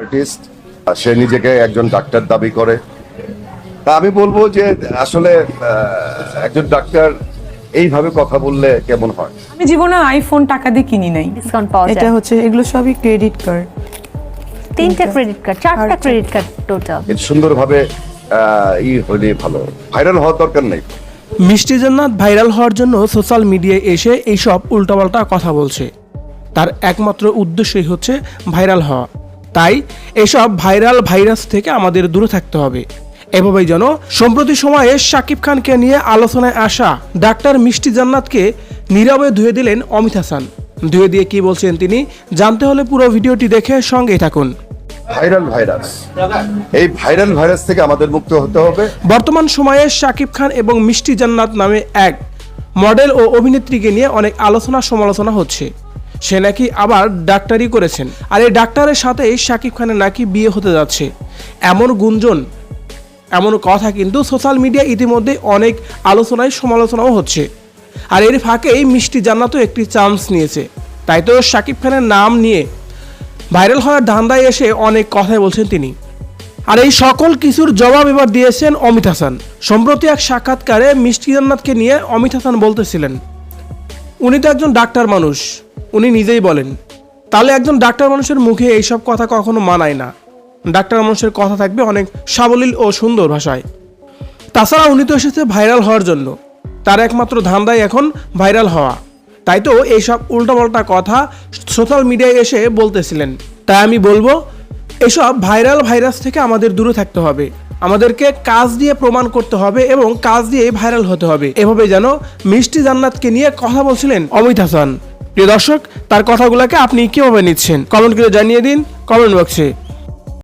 Artist সে নিজেকে একজন doctor দাবি করে। তা আমি বলব যে আসলে আহ, একজন ডাক্তার এইভাবে কথা বললে কেমন হয়? আমি জীবনে আইফোন টাকা দিয়ে কিনি নাই। ডিসকাউন্ট পাওয়া এটা হচ্ছে এগুলো সবই ক্রেডিট কার্ড তিনটা ক্রেডিট কার্ড চারটা। ক্রেডিট কার্ড টোটাল এটা সুন্দরভাবে ই হলে ভালো। ভাইরাল হওয়ার দরকার নেই। মিষ্টি জান্নাত ভাইরাল হওয়ার জন্য সোশ্যাল মিডিয়ায় এসে এইসব উল্টাপাল্টা কথা বলছে। তার একমাত্র উদ্দেশ্যই হচ্ছে ভাইরাল হওয়া। তাই এসব ভাইরাল ভাইরাস থেকে আমাদের দূরে থাকতে হবে। এভাবেই যেন সম্প্রতি সময়ে শাকিব খানকে নিয়ে আলোচনায় আসা ডাক্তার মিষ্টি জান্নাতকে নীরবে ধুয়ে দিলেন অমিত হাসান। ধুয়ে দিয়ে কি বলছেন তিনি জানতে হলে পুরো ভিডিওটি দেখে সঙ্গেই থাকুন। Viral virus. এই ভাইরাল ভাইরাস থেকে আমাদের মুক্ত হতে হবে। বর্তমান সময়ে শাকিব খান এবং মিষ্টি জান্নাত নামে এক মডেল ও অভিনেত্রীকে নিয়ে অনেক আলোচনা সমালোচনা হচ্ছে। সে নাকি আবার ডাক্তারি করেছেন। আর এই ডাক্তারের সাথেই শাকিব খানের নাকি বিয়ে হতে যাচ্ছে। এমন গুঞ্জন, এমন কথা কিন্তু সোশ্যাল মিডিয়া ইতিমধ্যে অনেক আলোচনায় সমালোচনাও হচ্ছে। আর এর ফাঁকেই মিষ্টি জান্নাতও একটি চান্স নিয়েছে। তাই তো শাকিব খানের নাম নিয়ে ভাইরাল হওয়ার ধান্দায় এসে অনেক কথাই বলছেন তিনি। আর এই সকল কিছুর জবাব এবার দিয়েছেন অমিত হাসান। সম্প্রতি এক সাক্ষাৎকারে মিষ্টি জান্নাতকে নিয়ে অমিত হাসান বলতেছিলেন, উনি তো একজন ডাক্তার মানুষ। উনি নিজেই বলেন, তাহলে একজন ডাক্তার মানুষের মুখে এইসব কথা কখনো মানায় না। ডাক্তার মানুষের কথা থাকবে অনেক সাবলীল ও সুন্দর ভাষায়। তাছাড়া উনি তো এসেছে ভাইরাল হওয়ার জন্য। তার একমাত্র ধান্দাই এখন ভাইরাল হওয়া। তাই তো এইসব উল্টাপাল্টা কথা সোশ্যাল মিডিয়ায় এসে বলতেছিলেন। তাই আমি বলব, এসব ভাইরাল ভাইরাস থেকে আমাদের দূরে থাকতে হবে। আমাদেরকে কাজ দিয়ে প্রমাণ করতে হবে এবং কাজ দিয়ে ভাইরাল হতে হবে। এভাবে যেন মিষ্টি জান্নাতকে নিয়ে কথা বলছিলেন অমিত হাসান। প্রিয় দর্শক তার কথাগুলোকে আপনি কীভাবে নিচ্ছেন? কমেন্ট করে জানিয়ে দিন কমেন্ট বক্সে।